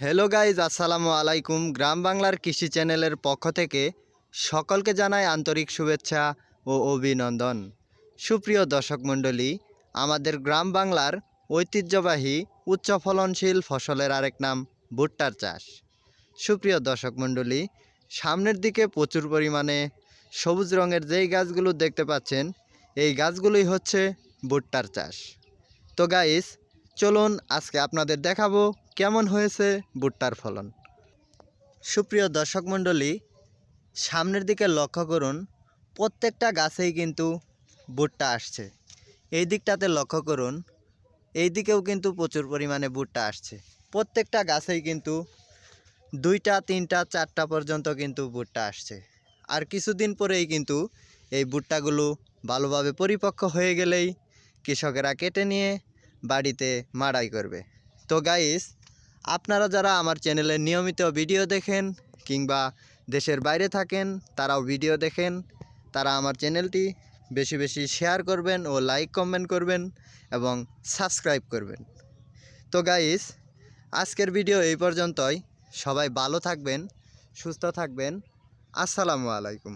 Hello guys আসসালামু আলাইকুম। গ্রাম বাংলার কৃষি চ্যানেলের পক্ষ থেকে সকলকে জানাই আন্তরিক শুভেচ্ছা ও অভিনন্দন। সুপ্রিয় দর্শক মণ্ডলী, আমাদের গ্রাম বাংলার ঐতিহ্যবাহী উচ্চ ফলনশীল ফসলের আরেক নাম, ভুট্টার চাষ। সুপ্রিয় দর্শক মণ্ডলী, সামনের দিকে প্রচুর পরিমাণে সবুজ রঙের যেই গাছগুলো দেখতে পাচ্ছেন, এই গাছগুলোই হচ্ছে ভুট্টার চাষ। তো গাইস চলুন আজকে আপনাদের দেখাবো কেমন হয়েছে ভুট্টার ফলন? সুপ্রিয় দর্শক মণ্ডলী, সামনের দিকে লক্ষ্য করুন, প্রত্যেকটা গাছেই কিন্তু ভুট্টা আসছে। এই দিকটাতে লক্ষ্য করুন, এই দিকেও কিন্তু প্রচুর পরিমাণে ভুট্টা আসছে। প্রত্যেকটা গাছেই কিন্তু দুইটা, তিনটা, চারটা পর্যন্ত কিন্তু ভুট্টা আসছে। আর কিছুদিন পরেই কিন্তু এই ভুট্টাগুলো ভালোভাবে পরিপক্ক হয়ে গেলেই কৃষকেরা কেটে নিয়ে বাড়িতে মাড়াই করবে। তো গাইস আপনারা যারা আমার চ্যানেলে নিয়মিত ভিডিও দেখেন কিংবা দেশের বাইরে থাকেন, তারাও ভিডিও দেখেন। তারা আমার চ্যানেলটি বেশি বেশি শেয়ার করবেন ও লাইক, কমেন্ট করবেন এবং সাবস্ক্রাইব করবেন। তো গাইস, আজকের ভিডিও এই পর্যন্তই। সবাই ভালো থাকবেন, সুস্থ থাকবেন। আসসালামু আলাইকুম।